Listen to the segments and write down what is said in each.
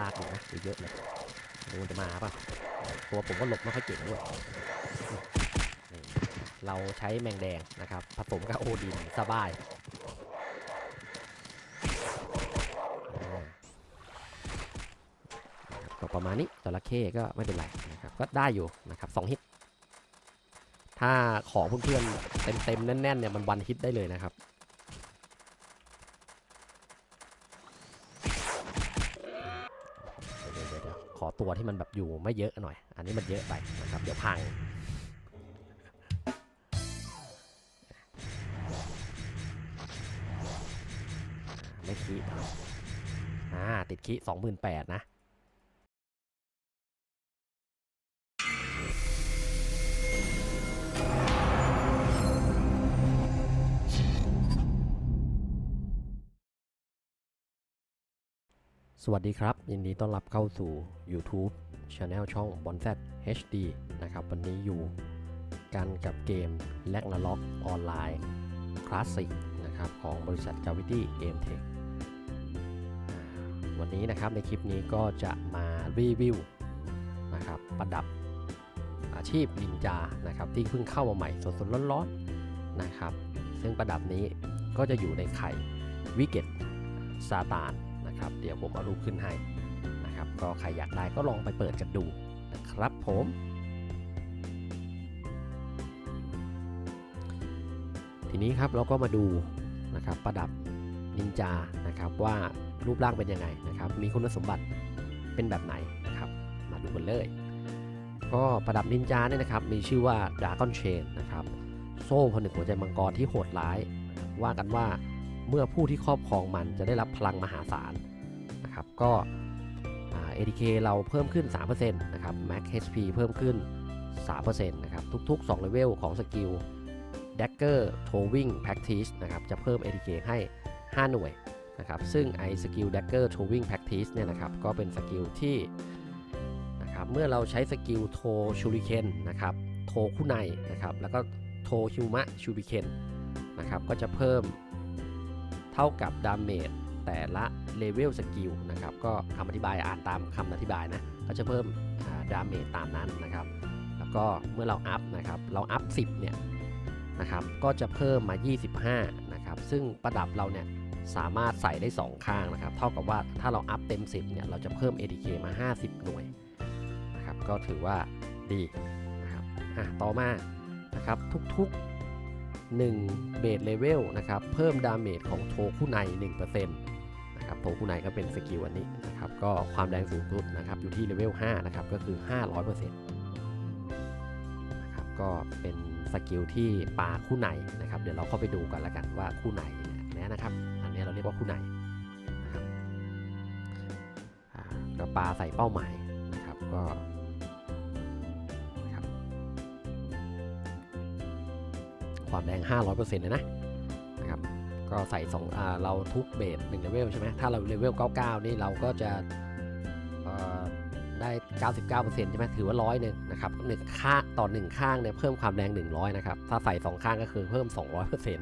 ลากอยู่นะเยอะๆเลยดูมันจะมาป่ะตัวผมก็หลบไม่ค่อยเก่งด้วยเราใช้แมงแดงนะครับ ผสมกับโอดินสบายก็ประมาณนี้จระเข้ก็ไม่เป็นไรนะครับ ก็ได้อยู่นะครับสองฮิต ถ้าของเพื่อนๆเต็มๆแน่นๆเนี่ยมันวันฮิตได้เลยนะครับ เดี๋ยวเดี๋ยวเดี๋ยวขอตัว ที่มันแบบอยู่ไม่เยอะหน่อย อันนี้มันเยอะไปนะครับ เดี๋ยวพัง ไม่คีอ่าติดคีสองหมื่นแปดนะ วัสดีครับ ยินดีต้อนรับเข้าสู่ YouTube Channel ช่อง b o n z HD นะครับ วันนี้อยู่กันกับเกม l a g n a r o k ออนไลน์คลาสสิกนะครับของบริษัท Gravity Game Tech วันนี้นะครับในคลิปนี้ก็จะมารีวิวนะครับประดับอาชีพนินจานะครับที่เพิ่งเข้ามาใหม่สดๆร้อนๆนะครับ ซึ่งประดับนี้ก็จะอยู่ในไข่วิกเก็ตซาตาน นะครับ เดี๋ยวผมเอารูปขึ้นให้นะครับ ก็ใครอยากได้ก็ลองไปเปิดกันดูนะครับผมทีนี้ครับเราก็มาดูนะครับประดับนินจานะครับว่ารูปร่างเป็นยังไงนะครับ มีคุณสมบัติเป็นแบบไหนนะครับ มาดูกันเลย ก็ประดับนินจาเนี่ยนะครับ มีชื่อว่าด r a ก้อนเชนนะครับ โซ่ผนึกหัวใจมังกรที่โหดร้าย ว่ากันว่า เมื่อผู้ที่ครอบครองมันจะได้รับพลังมหาศาลนะครับก็อ่า ADK เราเพิ่มขึ้น 3%นะครับ Max HP เพิ่มขึ้น 3%นะครับ ทุก ๆ 2 เลเวลของสกิล Dagger Throwing Practice นะครับ จะเพิ่ม ADK ให้ 5 หน่วยนะครับ ซึ่งไอสกิล Dagger Throwing Practice เนี่ยนะครับ ก็เป็นสกิลที่นะครับ เมื่อเราใช้สกิลโทชูริเคนนะครับ โทคุไนนะครับ แล้วก็โทฮิวมะชูริเคนนะครับ ก็จะเพิ่ม ท่ากับดาเมจแต่ละเลเวลสกิลนะครับก็คำอธิบายอ่านตามคำอธิบายนะก็จะเพิ่มดาเมจตามนั้นนะครับ แล้วก็เมื่อเราอัพนะครับเราอัพ 10เนี่ยนะครับก็จะเพิ่มมา 25นะครับซึ่งประดับเราเนี่ยสามารถใส่ได้ 2 ข้างนะครับ เท่ากับว่าถ้าเราอัพเต็ม 10เนี่ยเราจะเพิ่ม ADK มา 50 หน่วยนะครับก็ถือว่าดีนะครับอะต่อมานะครับทุกๆ 1เบสเลเวลนะครับเพิ่มดาเมจของโทคุไน1%นะครับโทคุไนก็เป็นสกิลอันนี้นะครับก็ความแรงสูงสุดนะครับอยู่ที่เลเวล5นะครับก็คือ 500%นะครับก็เป็นสกิลที่ปลาคู่ไหนนะครับเดี๋ยวเราเข้าไปดูกันล้วกันว่าคู่ไหนเนี่ยนะครับ อันนี้เราเรียกว่าคู่ไหนนะครับก็ปลาใส่เป้าหมายนะครับก็ ความแรง 500%เลยนะนะครับก็ใส่สองอ่าเราทุกเบส1เลเวลใช่ไหมถ้าเราเลเวล 99 นี่เราก็จะเอ่อได้ 99%ใช่ไหมถือว่าร้อยหนึ่งนะครับหนึ่งค่าต่อ 1 ข้างเนี่ยเพิ่มความแรง 100 นะครับ ถ้าใส่ 2 ข้างก็คือเพิ่ม 200%น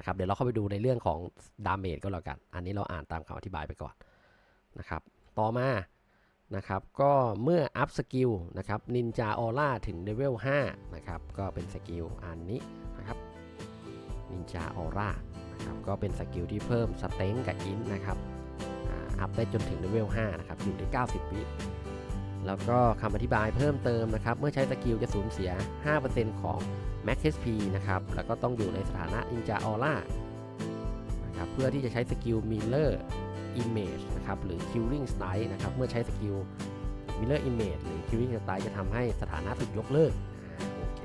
ะครับ เดี๋ยวเราเข้าไปดูในเรื่องของดาเมจก็แล้วกัน อันนี้เราอ่านตามคำอธิบายไปก่อนนะครับ ต่อมานะครับ ก็เมื่ออัพสกิลนะครับนินจาออร่าถึงเลเวล5นะครับ ก็เป็นสกิลอันนี้ นินจาออร่านะครับก็เป็นสกิลที่เพิ่มสเต็งกับอินนะครับอัพได้จนถึงเลเวล5นะครับอยู่ใน90 วิแล้วก็คำอธิบายเพิ่มเติมนะครับ เมื่อใช้สกิลจะสูญเสีย 5%ของ Max HP นะครับ แล้วก็ต้องอยู่ในสถานะ Ninja Aura นะครับเพื่อที่จะใช้สกิล Mirror Image นะครับหรือ Killing Strike นะครับเมื่อใช้สกิล Mirror Image หรือ Killing Strike จะทำให้สถานะถูกยกเลิกโอเค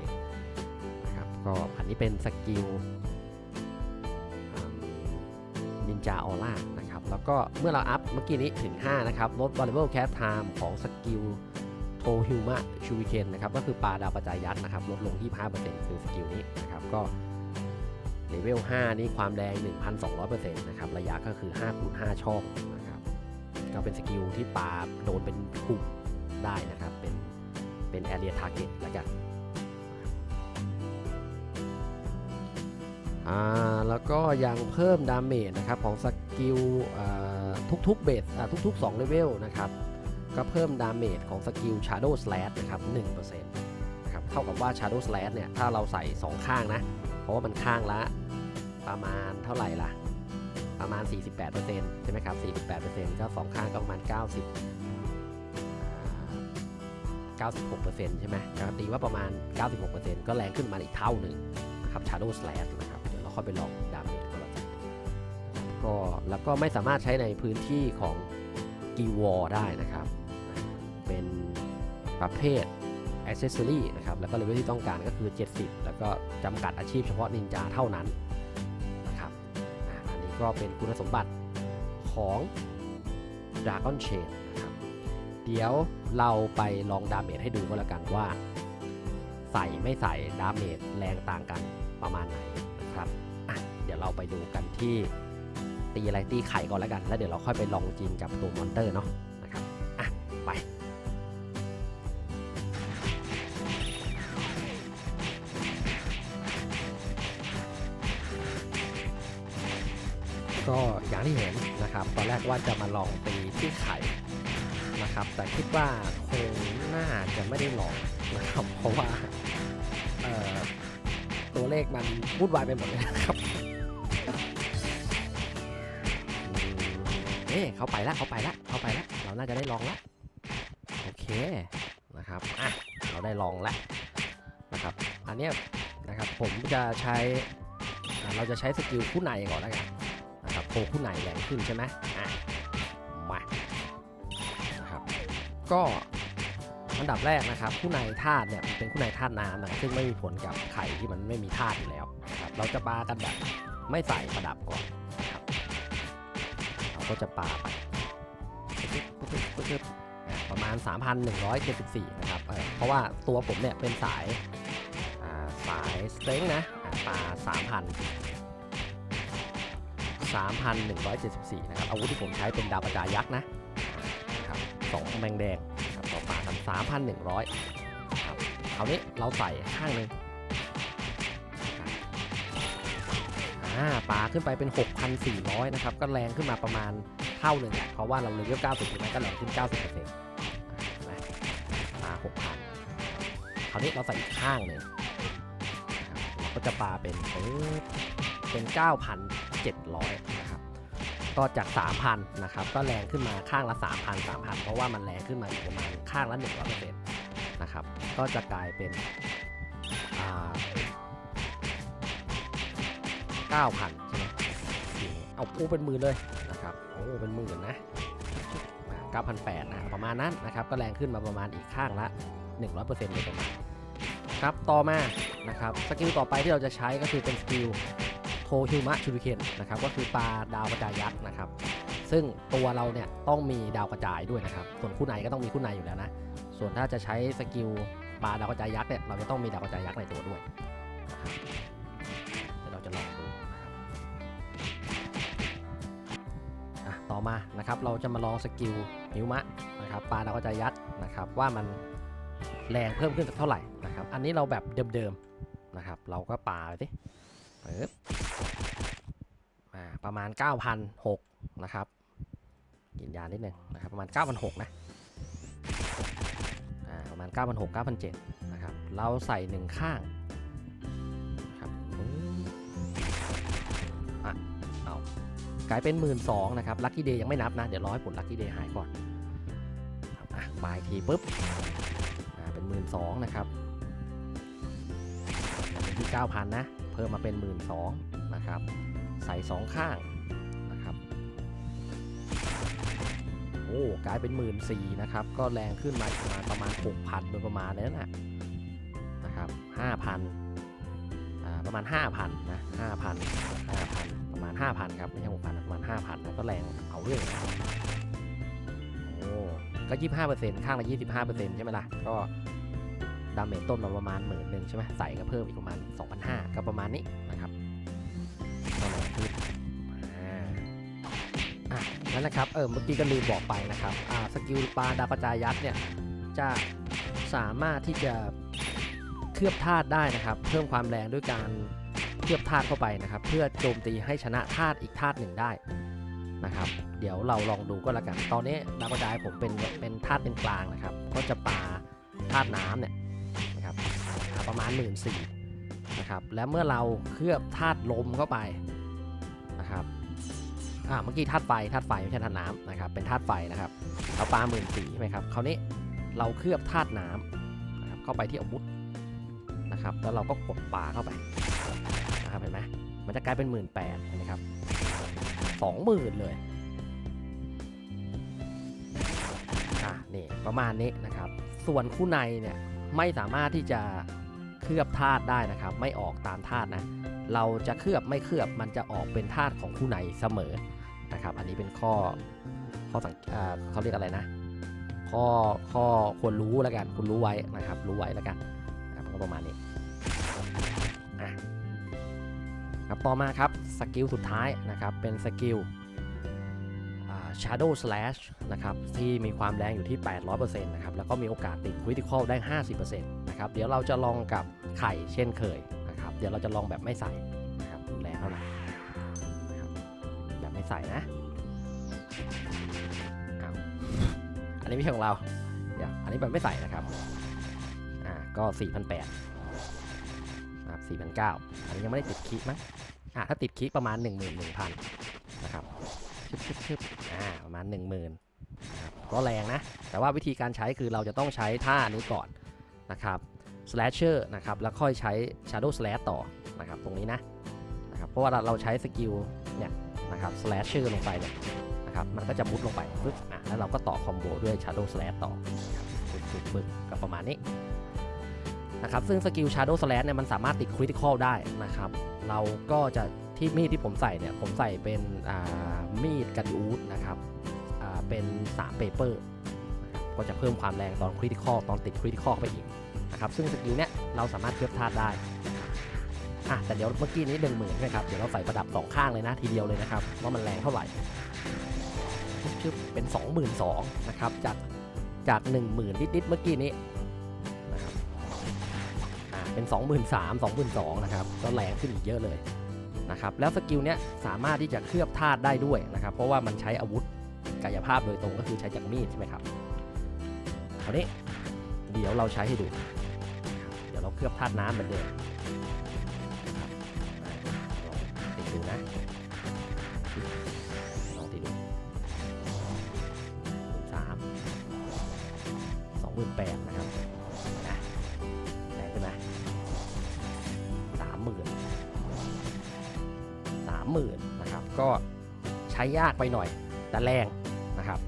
นะครับก็อันนี้เป็นสกิลินจาออร่านะครับ แล้วก็เมื่อเราอัพเมื่อกี้นี้ถึง 5 นะครับ ลด variable cast time ของสกิลโทฮิวมะชูวิเคนนะครับ ก็คือปลาดาวประจายยัดนะครับ ลดลง25%คือสกิลนี้นะครับ ก็เลเวล 5 นี่ความแรง 1,200%นะครับ ระยะก็คือ5คูณ5ช่องนะครับ ก็เป็นสกิลที่ปาโดนเป็นกลุ่มได้นะครับ เป็นเป็น area target แล้วกัน อ่าแล้วก็ยังเพิ่มดาเมจนะครับของสกิลทุกๆเบสทุกๆ2เลเวลนะครับก็เพิ่มดาเมจของสกิล Shadow Slash นะครับ1%นะครับเท่ากับว่า Shadow Slash เนี่ยถ้าเราใส่ 2 ข้างนะ เพราะว่ามันข้างละประมาณเท่าไหร่ล่ะ ประมาณ 48%ใช่ไหมครับ 48%ก็ 2 ข้างก็ประมาณ 90อ่า96%ใช่ไหมก็ตีว่าประมาณ 96%ก็แรงขึ้นมาอีกเท่าหนึ่งนะครับ Shadow Slash นะครับ เราค่อยไปลองดาเมจกันละกันก็แล้วก็ไม่สามารถใช้ในพื้นที่ของกีวอได้นะครับ เป็นประเภท Accessory นะครับ แล้วก็เลเวลที่ต้องการก็คือ 70 แล้วก็จำกัดอาชีพเฉพาะนินจาเท่านั้นนะครับอันนี้ก็เป็นคุณสมบัติของ Dragon Chain นะครับ เดี๋ยวเราไปลองดาเมจให้ดูก็แล้วกันว่า ใส่ไม่ใส่ดาเมจแรงต่างกันประมาณไหน ยวเราไปดูกันที่ตีอะไรตีไข่ก่อนแล้วกัน แล้วเดี๋ยวเราค่อยไปลองจริงกับตัวมอนเตอร์เนาะนะครับอะไปก็อย่างที่เห็นนะครับ ตอนแรกว่าจะมาลองตีที่ไข่นะครับ แต่คิดว่าคงน่าจะไม่ได้ลองนะครับ เพราะว่าตัวเลขมันวุ่นวายไปหมดเลยนะครับ เอ๊เขาไปแล้วเขาไปแล้วเขาไปแล้วเราน่าจะได้ลองแล้วโอเคนะครับอะเราได้ลองแล้วนะครับอันเนี้ยนะครับผมจะใช้เราจะใช้สกิลคู่ในก่อนแล้วกันนะครับโคคู่ในแรงขึ้นใช่ไหมอะมานะครับก็อันดับแรกนะครับคู่ในธาตุเนี่ยเป็นคู่ในธาตุน้ำนะซึ่งไม่มีผลกับไข่ที่มันไม่มีธาตุอยู่แล้วนะครับเราจะปากันแบบไม่ใส่ประดับก่อน ก็จะปาไปปึ๊บปึ๊บปึ๊บปึ๊บอะประมาณ 3,174 นะครับเเพราะว่าตัวผมเนี่ยเป็นสายอ่าสายสเต็งนะอะปา3,000 3,174 นะครับ อาวุธที่ผมใช้เป็นดาวกระจายยักษ์นะนะครับสองแมงแดงครับต่อปากัน3,100ครับคราวนี้เราใส่ข้างหนึ่ง 5ปาขึ้นไปเป็น 6,400 นะครับ ก็แรงขึ้นมาประมาณเท่าหนึ่งเพราะว่าเราเลยเวล90ถูกไหมก็แรงขึ้น 90%นต์ปาหกพันคราวนี้เราใส่อีกข้างหนึ่เราก็จะปาเป็นเออเป็น 9,700 นะครับ ก็จาก 3,000 นะครับ ก็แรงขึ้นมาข้างละ 3,000 3,000 เพราะว่ามันแรงขึ้นมาประมาณข้างละ100%นะครับ ก็จะกลายเป็นป่า 9,000ใช่ไหมเอาโอ้เป็นหมื่นเลยนะครับโอ้เป็นหมื่นนะ9,800นะประมาณนั้นนะครับก็แรงขึ้นมาประมาณอีกข้างละ 100%โดยประมาณครับต่อมานะครับสกิลต่อไปที่เราจะใช้ก็คือเป็นสกิลโทฮิมะชูริเคนนะครับก็คือปลาดาวกระจายยักษ์นะครับซึ่งตัวเราเนี่ยต้องมีดาวกระจายด้วยนะครับส่วนคู่ในก็ต้องมีคู่ในอยู่แล้วนะส่วนถ้าจะใช้สกิลปลาดาวกระจายยักษ์เนี่ยเราจะต้องมีดาวกระจายยักษ์ในตัวด้วยนะครับ อมานะครับ เราจะมาลองสกิลฮิวมะนะครับปลาดากระจายยักษ์นะครับว่ามันแรงเพิ่มขึ้นสักเท่าไหร่นะครับ อันนี้เราแบบเดิมๆนะครับ เราก็ปาไปสิปึ๊บอ่าประมาณ 9,006นะครับยืนยานนิดนึงนะครับประมาณ 9,006นะประมาณ 9,006 9,007นะครับ เราใส่หนึ่งข้าง กลายเป็น 1 2ื่นนะครับลัคกี้เดย์ยังไม่นับนะ เดี๋ยวรอให้ผลลัคกี้เดย์หายก่อนอะมาอีกทีปุ๊บเป็น 1 2ื่นนะครับเป็นที่ 9,000 นะ เพิ่มมาเป็น 1 2ื่นนะครับ ใส่ 2 ข้างนะครับ โอ้กลายเป็น 1 4ื่นนะครับ ก็แรงขึ้นมาประมาณประมาณ 6,000โดยประมาณนั้นนะนะครับ 5,000ประมาณ 5,000นะ5,000 5,000ประมาณ5,000 ครับไม่ใช่6,000นประมาณ5,000นะก็แรงเอาเรื่องนะครับโอ้ก็ 25%ข้างละ 25%ใช่ไหมล่ะ ก็ดาเมจต้นมาประมาณหมื่นหนึ่งใช่ไหมใส่ก็เพิ่มอีกประมาณ 2,500 ก็ประมาณนี้นะครับก็แรงขึ้นอ่าอะนั่นนะครับ เออเมื่อกี้ก็ลืมบอกไปนะครับ อ่า สกิลปลาดาวกระจายยักษ์เนี่ย จะสามารถที่จะเคลือบธาตุได้นะครับ เพิ่มความแรงด้วยการ เคลือบธาตุเข้าไปนะครับ เพื่อโจมตีให้ชนะธาตุอีกธาตุหนึ่งได้นะครับ เดี๋ยวเราลองดูก็แล้วกัน ตอนนี้ดาวกระจายผมเป็นเป็นธาตุเป็นกลางนะครับ ก็จะปาธาตุน้ำเนี่ยนะครับประมาณ1 4ื่นนะครับ แล้วเมื่อเราเคลือบธาตุลมเข้าไปนะครับอ่าเมื่อกี้ธาตุไฟธาตุไฟไม่ใช่ธาตุน้ำนะครับ เป็นธาตุไฟนะครับเราปาหมื่นสี่ใช่ไหมครับ คราวนี้เราเคลือบธาตุน้ำนะครับเข้าไปที่อาวุธนะครับ แล้วเราก็กดปาเข้าไป นะครับเห็นไหมมันจะกลายเป็นหมื่นแปดนะครับสองหมื่นเลยอะนี่ประมาณนี้นะครับ ส่วนคู่ในเนี่ยไม่สามารถที่จะเคลือบธาตุได้นะครับ ไม่ออกตามธาตุนะ เราจะเคลือบไม่เคลือบมันจะออกเป็นธาตุของคู่ในเสมอนะครับ อันนี้เป็นข้อข้อสังอ่าเขาเรียกอะไรนะ ข้อข้อควรรู้แล้วกันคุณรู้ไว้นะครับ รู้ไว้แล้วกันนะครับก็ประมาณนี้ ครับต่อมาครับสกิลสุดท้ายนะครับเป็นสกิล Shadow Slash นะครับที่มีความแรงอยู่ที่ 800%นะครับแล้วก็มีโอกาสติด Critical ได้ 50%นะครับเดี๋ยวเราจะลองกับไข่เช่นเคยนะครับเดี๋ยวเราจะลองแบบไม่ใส่นะครับแรงเท่าไหร่แบบไม่ใส่นะอันนี้ไม่ใช่ของเราเดี๋ยวอันนี้แบบไม่ใส่นะครับอ่าก็ 4,800นะครับ4,900อันนี้ยังไม่ได้ติดคิมั้ง อ่าถ้าติดคิประมาณ 11,000นะครับชึบชึบชึบอ่าประมาณ 1 0,000นะครับก็แรงนะ แต่ว่าวิธีการใช้คือเราจะต้องใช้ท่านี้ก่อนนะครับ slasher นะครับแล้วค่อยใช้ shadow slash ต่อนะครับตรงนี้นะนะครับเพราะว่าเราใช้สกิลเนี่ยนะครับ slasher ลงไปเนี่ยนะครับมันก็จะมุดลงไปปึ๊บอะแล้วเราก็ต่อคอมโบด้วย shadow slash ต่อนะครับปึ๊บปึ๊บปึ๊บก็ประมาณนี้นะครับซึ่งสกิล shadow slash เนี่ยมันสามารถติด critical ได้นะครับ เราก็จะที่มีดที่ผมใส่เนี่ยผมใส่เป็นมีดกันอูดนะครับเป็น3เปเปอร์ก็จะเพิ่มความแรงตอนคริติคอลตอนติดคริติคอลไปอีกนะครับซึ่งสกิลเนี้ยเราสามารถเคลือบธาตุได้อะแต่เดี๋ยวเมื่อกี้นี้หนึ่งหมื่นใช่ไหมครับเดี๋ยวเราใส่ประดับสองข้างเลยนะทีเดียวเลยนะครับว่ามันแรงเท่าไหร่เป็น 22,000นะครับจากจาก 10,000นิดๆเมื่อกี้นี้ เป็น 23,000 22,000นะครับก็แรงขึ้นอีกเยอะเลยนะครับแล้วสกิลเนี้ยสามารถที่จะเคลือบธาตุได้ด้วยนะครับเพราะว่ามันใช้อาวุธกายภาพโดยตรงก็คือใช้จากมีดใช่ไหมครับคราวนี้เดี๋ยวเราใช้ให้ดู เดี๋ยวเราเคลือบธาตุน้ำเหมือนเดิมนะครับอ่าลองติดดูนะลองติดดูสามสองหมื่นแปดนะครับ ก็ใช้ยากไปหน่อย แต่แรงนะครับ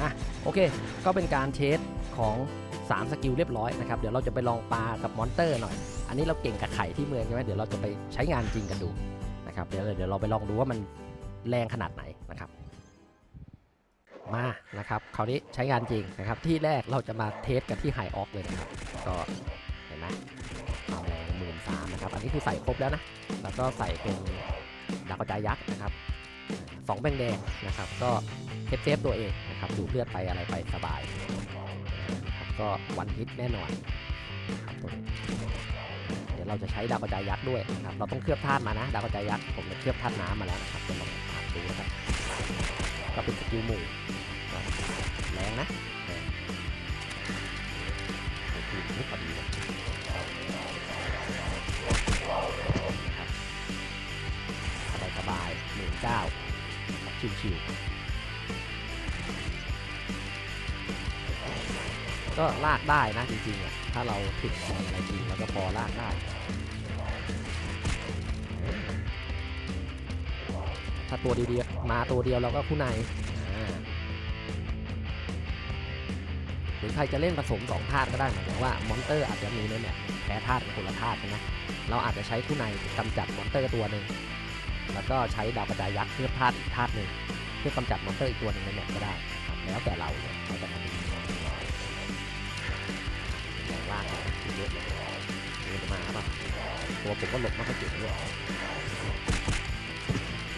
อะโอเค ก็เป็นการเทสของ 3 สกิลเรียบร้อยนะครับ เดี๋ยวเราจะไปลองปลากับมอนเตอร์หน่อย อันนี้เราเก่งกับไข่ที่เมืองใช่ไหมเดี๋ยวเราจะไปใช้งานจริงกันดู นะครับเดี๋ยวเดี๋ยวเราไปลองดูว่ามันแรงขนาดไหนนะครับ มานะครับคราวนี้ใช้งานจริงนะครับ ที่แรกเราจะมาเทสกันที่ไฮออกเลยนะครับ ก็เห็นไหมควาแรงหมื่นสามนะครับ อันนี้คือใส่ครบแล้วนะ แล้วก็ใส่เป็นดาวกระจายยักษ์นะครับสองแบงแดงนะครับ ก็เซฟเซฟตัวเองนะครับดูเลือดไปอะไรไปสบายนะครับก็วันฮิตแน่นอนครับตัวนี้ เดี๋ยวเราจะใช้ดาวกระจายยักษ์ด้วยนะครับเราต้องเคลือบธาตุมานะดาวกระจายยักษ์ผมจะเคลือบธาตุน้ำมาแล้วนะครับจะลองอ่านดูนะครับก็เป็นสกิลหมู่แรงนะแรงโอ้โหนี่พอดีเลยนะครับสบายสบายหมื่นเก้าชิวๆ ก็ลากได้นะจริงๆอะถ้าเราถึงอะไรจริงเราก็พอลากได้ ถ้าตัวเดียวๆมาตัวเดียวเราก็คู่ในหรือใครจะเล่นผสมสองธาตุก็ได้หมายถึงว่ามอนเตอร์อาจจะมีในแมปแพ้ธาตุเป็นคนละธาตุใช่ไหมเราอาจจะใช้คู่ในกำจัดมอนเตอร์ตัวหนึ่งแล้วก็ใช้ดาวกระจายยักษ์เพื่อธาตุอีกธาตุหนึ่งเพื่อกำจัดมอนเตอร์อีกตัวหนึ่งในแมปก็ได้ แล้วแต่เราเลยเราจะทำ ตัวผมก็หลบไม่ค่อยเก่งด้วย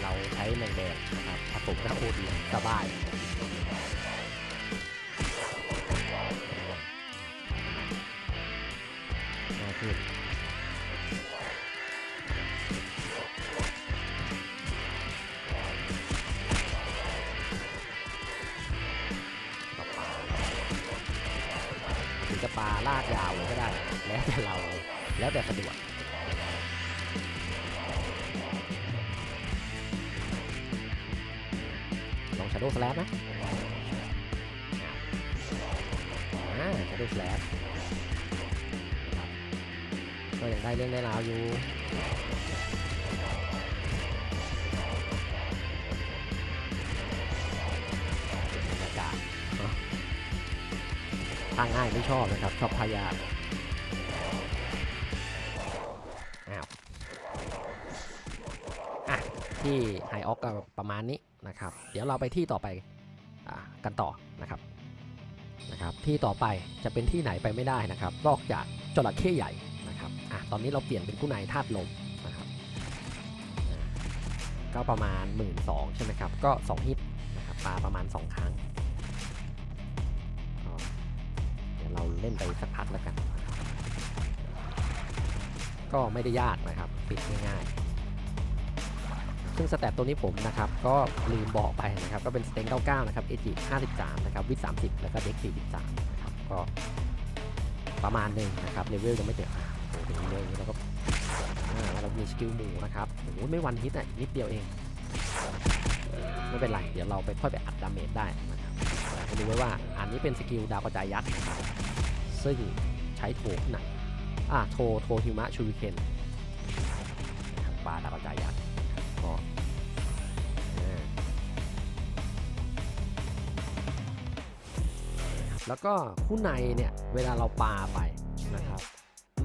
เราใช้แมงแดงนะครับผสมกับโคตรสบาย ทางง่ายไม่ชอบนะครับ ชอบพายากอ้าวอะที่ไฮออกก็ประมาณนี้นะครับ เดี๋ยวเราไปที่ต่อไปอกันต่อนะครับนะครับ ที่ต่อไปจะเป็นที่ไหนไปไม่ได้นะครับ นอกจากจระเข้ใหญ่นะครับอะตอนนี้เราเปลี่ยนเป็นผู้นายธาตุลมนะครับก็ประมาณ 1 2ื่นใช่ไหมครับ ก็ 2 ฮิตนะครับปลาประมาณ 2 ครั้ง เดี๋ยวเราเล่นไปสักพักแล้วกัน ก็ไม่ได้ยากนะครับ ปิดง่ายๆ ซึ่งสแตทตัวนี้ผมนะครับ ก็ลืมบอกไปนะครับ ก็เป็นสเต็ง99 นะครับเอจิ53 นะครับ วิท30 แล้วก็เด็ก43 นะครับ ก็ประมาณหนึ่งนะครับ เลเวลยังไม่เต็มอะโอ้โหเลเวลนี้เราก็อ่าเรามีสกิลหมู่นะครับโอ้โหไม่วันฮิตอะนิดเดียวเองไม่เป็นไร เดี๋ยวเราไปค่อยไปอัดดาเมจได้นะครับให้ดูไว้ว่าอันนี้เป็นสกิลดาวกระจายยักษ์นะครับ ซึ่งใช้โถไหนอ่าโทโทฮิมะชูริเคนปลาดาวกระจายยักษ์ก็แล้วก็คู่ในเนี่ยเวลาเราปาไปนะครับ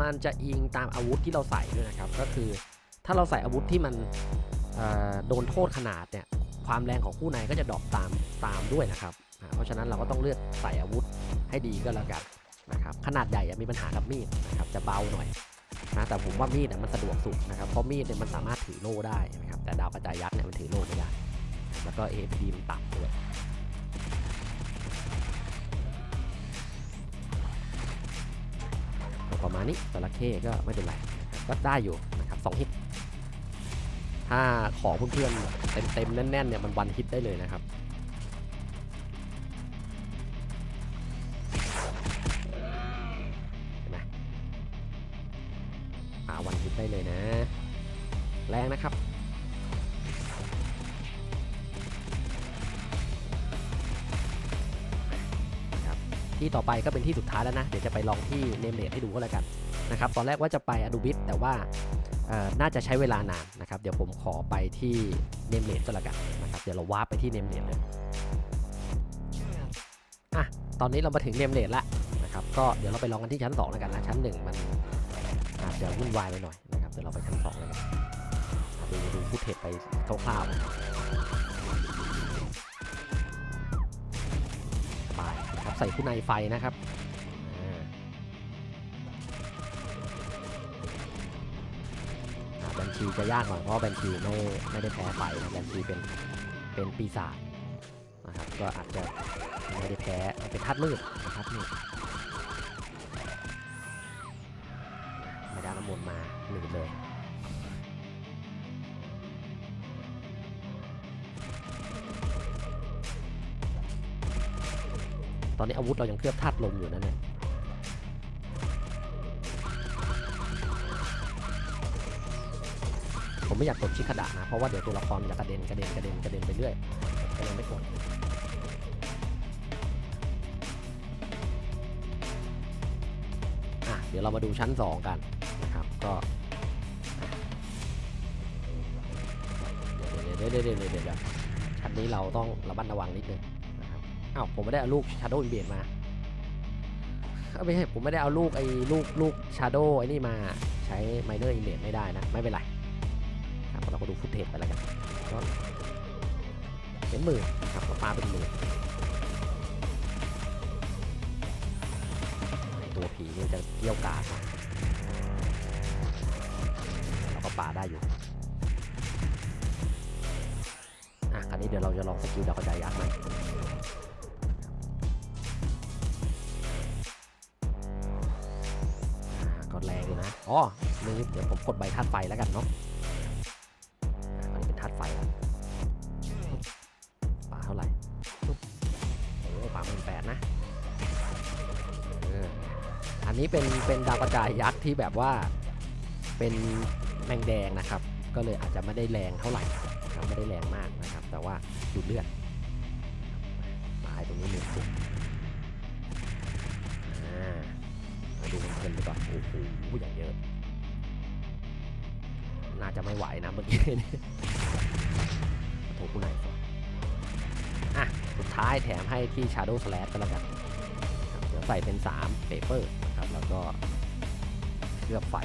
มันจะอิงตามอาวุธที่เราใส่ด้วยนะครับ ก็คือถ้าเราใส่อาวุธที่มันโดนโทษขนาดเนี่ยความแรงของคู่ในก็จะดรอปตามตามด้วยนะครับ เพราะฉะนั้นเราก็ต้องเลือกใส่อาวุธให้ดีก็แล้วกัน นะครับขนาดใหญ่อะมีปัญหากับมีดนะครับจะเบาหน่อยนะแต่ผมว่ามีดเนี่ยมันสะดวกสุดนะครับเพราะมีดเนี่ยมันสามารถถือโล่ได้นะครับแต่ดาวกระจายยักษ์เนี่ยมันถือโล่ไม่ได้ แล้วก็ APD มันต่ำด้วยประมาณนี้จระเข้ก็ไม่เป็นไรก็ได้อยู่นะครับสองฮิตถ้าของเพื่อนๆเต็มๆแน่นๆเนี่ยมันวันฮิตได้เลยนะครับ นะครับครับ ที่ต่อไปก็เป็นที่สุดท้ายแล้วนะ เดี๋ยวจะไปลองที่เนมเลดให้ดูก็แล้วกันนะครับ ตอนแรกว่าจะไปอดูบิสแต่ว่าน่าจะใช้เวลานานนะครับ เดี๋ยวผมขอไปที่เนมเลดก็แล้วกันนะครับ เดี๋ยวเราวาร์ปไปที่เนมเลดเลยอะตอนนี้เรามาถึงเนมเลดแล้วนะครับก็เดี๋ยวเราไปลองกันที่ชั้น2แล้วกันนะชั้น 1 มันอาจจะวุ่นวายไปหน่อยนะครับเดี๋ยวเราไปชั้น2เลยกัน ดูดูฟุตเทจไปคร่าวๆสบายนะครับใส่คู่ในไฟนะครับแบนชีจะยากหน่อยเพราะแบนชีไม่ไม่ได้แพ้ไฟนะแบนชีเป็นเป็นปีศาจนะครับก็อาจจะไม่ได้แพ้เป็นธาตุมืดนะครับนี่ไม่ได้น้ำมนต์มาหนึ่งเลย อนนี้อาวุธเรายังเคลือบธาตุลมอยู่นั่นเนี่ยผมไม่อยากกดชิคดะนะ เพราะว่าเดี๋ยวตัวละครมันจะกระเด็นกระเด็นกระเด็นกระเด็นไปเรื่อยก็เลยไม่กดเดี๋ยวเรามาดูชั้น 2 กันนะครับ ก็เดี๋ยวเดี๋ยวเดี๋ยวเดี๋ยวเดี๋ยวชั้นนี้เราต้องระมัดระวังนิดนึง อ้าวผมไม่ได้เอาลูก Shadow i n v a d e มาเอาไม่ใช่ผมไม่ได้เอาลูกไอ้ลูกลูก Shadow ไอ้นี่มาใช้ Minor i n v a d e ไม่ได้นะ ไม่เป็นไรครับเราก็ดูฟุตเทจไปแล้วกันก็เป็นหมื่นครับปลาเป็นหมื่นตัวผีนี่จะเกี่ยวกาดเราก็ปลาได้อยู่อะคราวนี้เดี๋ยวเราจะลองสกิลดาวกระจาย กดใบธาตุไฟแล้วกันเนาะอันนี้เป็นธาตุไฟแล้วปลาเท่าไหร่ปโอ้ปลาเป็นแปดนะอันนี้เป็นเป็นดาวกระจายยักษ์ที่แบบว่าเป็นแมงแดงนะครับ ก็เลยอาจจะไม่ได้แรงเท่าไหร่ครับไม่ได้แรงมากนะครับ แต่ว่าดูดเลือดตายตรงนี้หนึ่งจุดอ่ามาดูมันเพลินไปก่อนโอ้โหอย่างเยอะ น่าจะไม่ไหวนะเมื่อกี้นี่โถกูไหนอะ สุดท้ายแถมให้ที่ Shadow Slash ก็แล้วกันเดี๋ยวใส่เป็น3 Paper นะครับ แล้วก็เลือบไฟ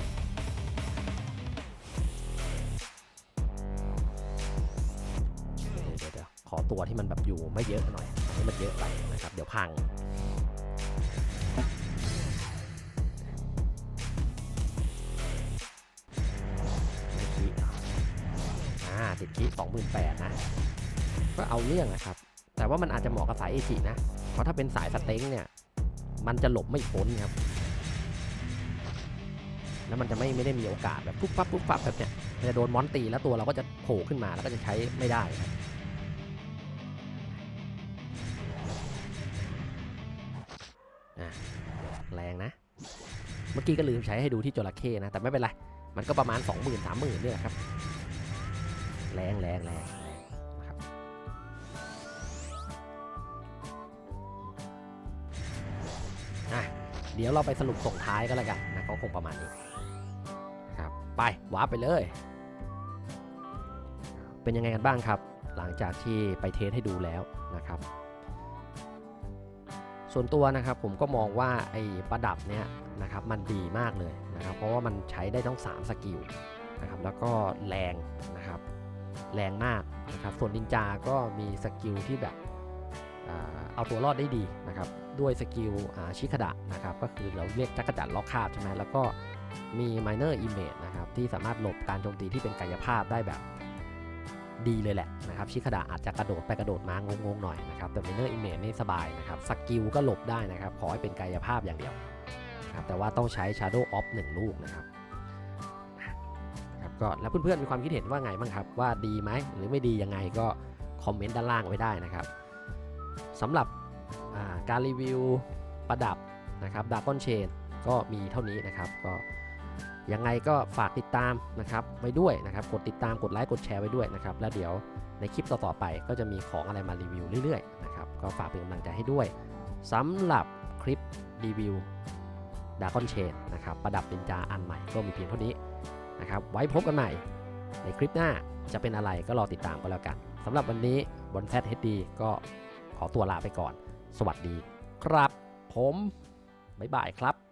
เดี๋ยวขอตัวที่มันแบบอยู่ไม่เยอะหน่อยให้มันเยอะไปนะครับ เดี๋ยวพัง 28,000นะ ก็เอาเรื่องนะครับ แต่ว่ามันอาจจะเหมาะกับสายเอจินะ เพราะถ้าเป็นสายสเต็งเนี่ย มันจะหลบไม่พ้นครับ แล้วมันจะไม่ไม่ได้มีโอกาสแบบปุ๊บปั๊บปุ๊บปั๊บแบบเนี้ยมันจะโดนมอนตีแล้วตัวเราก็จะโผล่ขึ้นมาแล้วก็จะใช้ไม่ได้ครับแรงนะ เมื่อกี้ก็ลืมใช้ให้ดูที่จระเข้นะ แต่ไม่เป็นไร มันก็ประมาณ 20,000หมื่นนี่แหละครับ แรงแรงแรงแรงนะครับอะเดี๋ยวเราไปสรุปส่งท้ายก็แล้วกันนะก็คงประมาณนี้นะครับไปวาร์ปไปเลย เป็นยังไงกันบ้างครับ หลังจากที่ไปเทสให้ดูแล้วนะครับส่วนตัวนะครับผมก็มองว่าไอ้ประดับเนี้ยนะครับมันดีมากเลยนะครับเพราะว่ามันใช้ได้ทั้ง 3 สกิลนะครับแล้วก็แรง แรงมากนะครับ ส่วนนินจาก็มีสกิลที่แบบเอาตัวรอดได้ดีนะครับ ด้วยสกิลชิคดะนะครับ ก็คือเราเรียกจักรจันทร์ล็อกคาบใช่ไหมแล้วก็มีม minor image นะครับที่สามารถหลบการโจมตีที่เป็นกายภาพได้แบบดีเลยแหละนะครับชิคดะอาจจะกระโดดไปกระโดดมางงๆหน่อยนะครับแต่ม minor image นี่สบายนะครับสกิลก็หลบได้นะครับ ขอให้เป็นกายภาพอย่างเดียวครับแต่ว่าต้องใช้ shadow of 1 ลูกนะครับ ก็แล้วเพื่อนๆมีความคิดเห็นว่าไงบ้างครับ ว่าดีไหมหรือไม่ดียังไงก็คอมเมนต์ด้านล่างไว้ได้นะครับสำหรับาการรีวิวประดับนะครับด a ก้อนเชนก็มีเท่านี้นะครับก็ยังไงก็ฝากติดตามนะครับไว้ด้วยนะครับ กดติดตามกดไลค์กดแชร์ไว้ด้วยนะครับ แล้วเดี๋ยวในคลิปต่อๆไปก็จะมีของอะไรมารีวิวเรื่อยๆนะครับก็ฝากเป็นกำลังใจให้ด้วยสำหรับคลิปรีวิวด a ก้อนเชนนะครับประดับนินจาอันใหม่ก็มีเพียงเท่านี้ นะครับไว้พบกันใหม่ในคลิปหน้าจะเป็นอะไรก็รอติดตามก็แล้วกันสำหรับวันนี้บนแท HD ก็ขอตัวลาไปก่อน สวัสดีครับ ผม บ๊ายบายครับ